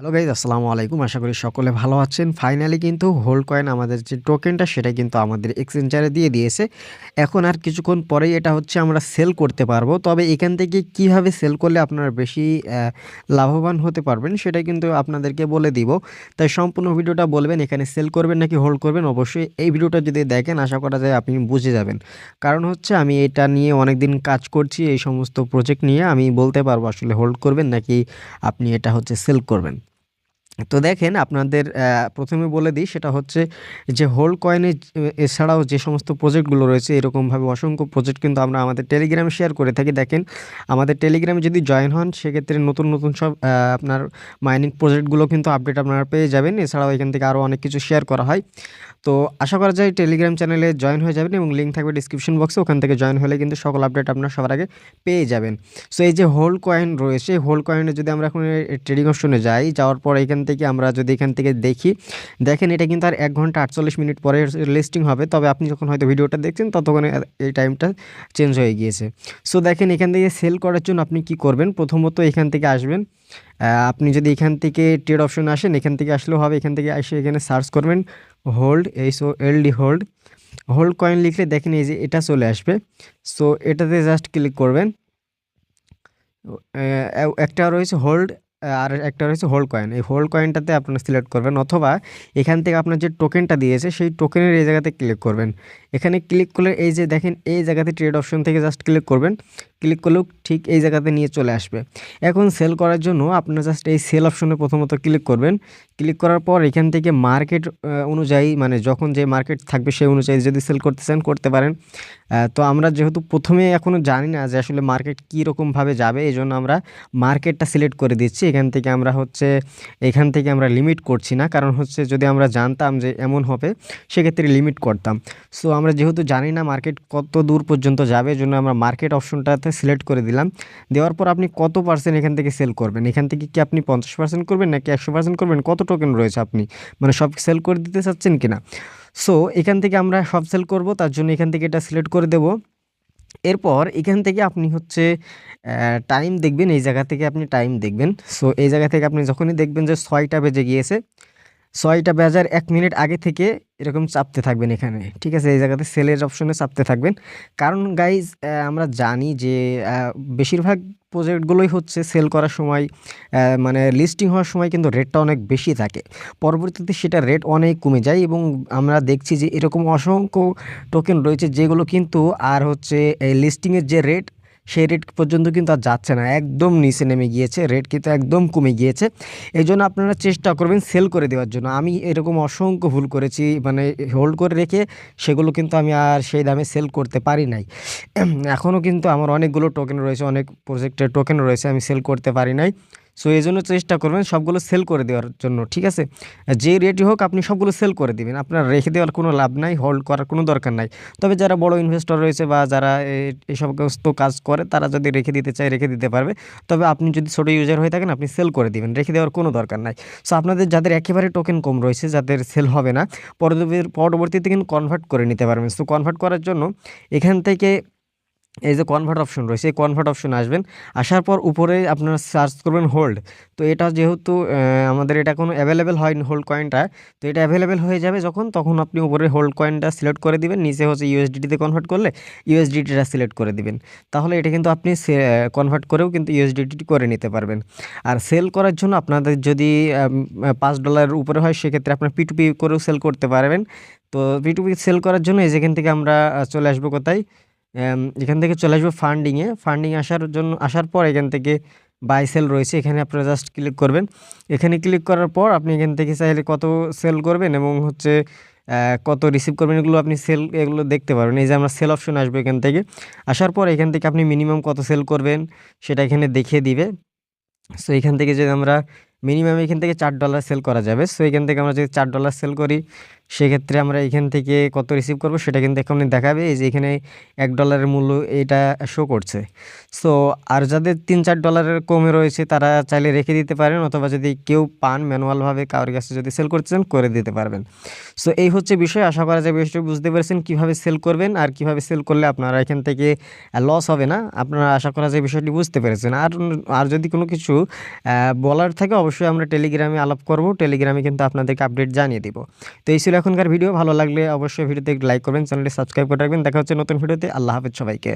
Hello guys আসসালামু আলাইকুম। আশা করি সকলে ভালো আছেন। ফাইনালি কিন্তু হোল্ড কয়েন আমাদের যে টোকেনটা সেটা কিন্তু আমাদের এক্সচেঞ্জারে দিয়ে দিয়েছে। এখন আর কিছুক্ষণ পরেই এটা হচ্ছে আমরা সেল করতে পারব। তবে এখান থেকে কীভাবে সেল করলে আপনারা বেশি লাভবান হতে পারবেন সেটা কিন্তু আপনাদেরকে বলে দিব। তাই সম্পূর্ণ ভিডিওটা বলবেন, এখানে সেল করবেন নাকি হোল্ড করবেন, অবশ্যই এই ভিডিওটা যদি দেখেন, আশা করা যায় আপনি বুঝে যাবেন। কারণ হচ্ছে আমি এটা নিয়ে অনেক দিন কাজ করছি, এই সমস্ত প্রজেক্ট নিয়ে। আমি বলতে পারব আসলে হোল্ড করবেন নাকি আপনি এটা হচ্ছে সেল করবেন। তো দেখেন আপনাদের প্রথমে বলে দিই, সেটা হচ্ছে যে হোল কয়েনে এছাড়াও যে সমস্ত প্রজেক্টগুলো রয়েছে, এরকমভাবে অসংখ্য প্রজেক্ট কিন্তু আমরা আমাদের টেলিগ্রামে শেয়ার করে থাকি। দেখেন, আমাদের টেলিগ্রামে যদি জয়েন হন, সেক্ষেত্রে নতুন নতুন সব আপনার মাইনিং প্রজেক্টগুলো কিন্তু আপডেট আপনারা পেয়ে যাবেন। এছাড়াও এখান থেকে আরও অনেক কিছু শেয়ার করা হয়। তো আশা করা যায় টেলিগ্রাম চ্যানেলে জয়েন হয়ে যাবেন এবং লিঙ্ক থাকবে ডিসক্রিপশন বক্সে ওখান থেকে জয়েন হলে কিন্তু সকল আপডেট আপনার সবার আগে পেয়ে যাবেন। সো এই যে হোল কয়েন রয়েছে, হোল কয়েনে যদি আমরা এখন ট্রেডিং অপশনে যাই, যাওয়ার পর এখান আমরা যদি এখান থেকে দেখি, দেখেন এটা কিন্তু আর এক ঘণ্টা আটচল্লিশ মিনিট পরে লিস্টিং হবে। তবে আপনি যখন হয়তো ভিডিওটা দেখছেন, ততক্ষণে এই টাইমটা চেঞ্জ হয়ে গিয়েছে। সো দেখেন এখান থেকে সেল করার জন্য আপনি কি করবেন? প্রথমত এখান থেকে আসবেন। আপনি যদি এখান থেকে ট্রেড অপশন আসেন, এখান থেকে আসলেও হবে। এখান থেকে এসে এখানে সার্চ করবেন হোল্ড এই সো এলডি হোল্ড হোল্ড কয়েন লিখলে দেখেন এই যে এটা চলে আসবে। সো এটাতে জাস্ট ক্লিক করবেন। একটা রয়েছে হোল্ড আর একটা রয়েছে হোল্ড কয়েন এই হোল্ড কয়েনটাতে আপনারা সিলেক্ট করবেন অথবা এখান থেকে আপনার যে টোকেনটা দিয়েছে, সেই টোকেনের এই জায়গাতে ক্লিক করবেন। এখানে ক্লিক করলে এই যে দেখেন, এই জায়গাতে ট্রেড অপশন থেকে জাস্ট ক্লিক করবেন। ক্লিক করলেও ঠিক এই জায়গাতে নিয়ে চলে আসবে। এখন সেল করার জন্য আপনার জাস্ট এই সেল অপশনে প্রথমত ক্লিক করবেন। ক্লিক করার পর এখান থেকে মার্কেট অনুযায়ী মানে যখন যে মার্কেট থাকবে সেই অনুযায়ী যদি সেল করতে চান, করতে পারেন। তো আমরা যেহেতু প্রথমে এখনও জানি না যে আসলে মার্কেট কী রকমভাবে যাবে এই জন্য আমরা মার্কেটটা সিলেক্ট করে দিচ্ছি। এখান থেকে আমরা হচ্ছে, এখান থেকে আমরা লিমিট করছি না। কারণ হচ্ছে যদি আমরা জানতাম যে এমন হবে, সেক্ষেত্রে লিমিট করতাম। সো আমরা যেহেতু জানি না মার্কেট কত দূর পর্যন্ত যাবে এই জন্য আমরা মার্কেট অপশনটাতে সিলেক্ট করে দিলাম। দেওয়ার পর আপনি কত পার্সেন্ট এখান থেকে সেল করবেন? এখান থেকে কি আপনি পঞ্চাশ পার্সেন্ট করবেন নাকি একশো পার্সেন্ট করবেন? কত টোকেন রয়েছে আপনি? মানে সব সেল করে দিতে চাচ্ছেন কি না সো এখান থেকে আমরা সব সেল করব, তার জন্য এখান থেকে এটা সিলেক্ট করে দেব। এরপর এখান থেকে আপনি হচ্ছে টাইম দেখবেন, এই জায়গা থেকে আপনি টাইম দেখবেন। সো এই জায়গা থেকে আপনি যখনই দেখবেন যে ছয়টা বেজে গিয়েছে ছয়টা বাজার এক মিনিট আগে থেকে এরকম চাপতে থাকবেন এখানে, ঠিক আছে? এই জায়গাতে সেলের অপশনে চাপতে থাকবেন। কারণ গাইজ আমরা জানি যে বেশিরভাগ প্রজেক্টগুলোই হচ্ছে সেল করার সময় মানে লিস্টিং হওয়ার সময় কিন্তু রেটটা অনেক বেশি থাকে। পরবর্তীতে সেটা রেট অনেক কমে যায় এবং আমরা দেখছি যে এরকম অসংখ্য টোকেন রয়েছে যেগুলো কিন্তু আর হচ্ছে এই লিস্টিংয়ের যে রেট সেই রেট পর্যন্ত কিন্তু আর যাচ্ছে না। একদম নিচে নেমে গিয়েছে রেট কিন্তু একদম কমে গিয়েছে। এই জন্য আপনারা চেষ্টা করবেন সেল করে দেওয়ার জন্য। আমি এরকম অসংখ্য ভুল করেছি মানে হোল্ড করে রেখে সেগুলো কিন্তু আমি আর সেই দামে সেল করতে পারি নাই। এখনও কিন্তু আমার অনেকগুলো টোকেন রয়েছে, অনেক প্রজেক্টের টোকেন রয়েছে, আমি সেল করতে পারি নাই। সো এই জন্য চেষ্টা করবেন সবগুলো সেল করে দেওয়ার জন্য, ঠিক আছে? যে রেটই হোক, আপনি সবগুলো সেল করে দিবেন। আপনার রেখে দেওয়ার কোনো লাভ নাই হোল্ড করার কোনো দরকার নাই। তবে যারা বড় ইনভেস্টর রয়েছে বা যারা এই সমস্ত কাজ করে, তারা যদি রেখে দিতে চায়, রেখে দিতে পারবে। তবে আপনি যদি ছোটো ইউজার হয়ে থাকেন, আপনি সেল করে দিবেন, রেখে দেওয়ার কোনো দরকার নাই। সো আপনাদের যাদের একেবারে টোকেন কম রয়েছে, যাদের সেল হবে না পরবর্তী পরবর্তীতে কিন্তু কনভার্ট করে নিতে পারবেন। সো কনভার্ট করার জন্য এখান থেকে এই যে কনভার্ট অপশন রয়েছে, এই কনভার্ট অপশন আসবেন। আসার পর উপরে আপনারা সার্চ করবেন হোল্ড তো এটা যেহেতু আমাদের এটা কোনো অ্যাভেলেবেল হয় হোল্ড কয়েনটা তো এটা অ্যাভেলেবেল হয়ে যাবে যখন, তখন আপনি উপরে হোল্ড কয়েনটা সিলেক্ট করে দিবেন, নিচে হচ্ছে ইউএসডিটিতে কনভার্ট করলে ইউএসডিটিটা সিলেক্ট করে দিবেন। তাহলে এটা কিন্তু আপনি কনভার্ট করেও কিন্তু ইউএসডিটি করে নিতে পারবেন। আর সেল করার জন্য আপনাদের যদি পাঁচ ডলারের উপরে হয়, সেক্ষেত্রে আপনার পিটুপি করেও সেল করতে পারবেন। তো পিটুপি সেল করার জন্য এই যেখান থেকে আমরা চলে আসব কোথায়? এখান থেকে চলে আসব ফান্ডিংয়ে। ফান্ডিং আসার জন্য, আসার পর এখান থেকে বাই সেল রয়েছে। এখানে আপনারা জাস্ট ক্লিক করবেন। এখানে ক্লিক করার পর আপনি এখান থেকে চাইলে কত সেল করবেন এবং হচ্ছে কত রিসিভ করবেন এগুলো আপনি সেল, এগুলো দেখতে পারবেন। এই যে আমরা সেল অপশন আসবে এখান থেকে। আসার পর এখান থেকে আপনি মিনিমাম কত সেল করবেন সেটা এখানে দেখিয়ে দিবে। সো এখান থেকে যদি আমরা মিনিমাম এখান থেকে চার ডলার সেল করা যাবে। সো এখান থেকে আমরা যদি চার ডলার সেল করি, সেক্ষেত্রে আমরা এখান থেকে কত রিসিভ করব সেটা কিন্তু এখানে দেখাবে। এই যে এখানে এক ডলারের মূল্য এটা শো করছে। সো আর যাদের তিন চার ডলারের কমে রয়েছে, তারা চাইলে রেখে দিতে পারেন অথবা যদি কেউ পান ম্যানুয়ালভাবে কারোর কাছে যদি সেল করতে চান, করে দিতে পারবেন। সো এই হচ্ছে বিষয়। আশা করা যায় বিষয়টা বুঝতে পেরেছেন। কীভাবে সেল করবেন আর কীভাবে সেল করলে আপনারা এখান থেকে লস হবে না? আপনারা আশা করা যায় বিষয়টি বুঝতে পেরেছেন। আর আর যদি কোনো কিছু বলার থাকে, অবশ্যই অবশ্যই আমরা টেলিগ্রামে আলাপ করব। টেলিগ্রামে কিন্তু আপনাদেরকে আপডেট জানিয়ে দিব। তো এই ছিল এখনকার ভিডিও। ভালো লাগলে অবশ্যই ভিডিওতে লাইক করবেন, চ্যানেলটি সাবস্ক্রাইব করে রাখবেন। দেখা হচ্ছে নতুন ভিডিওতে। আল্লাহ হাফেজ সবাইকে।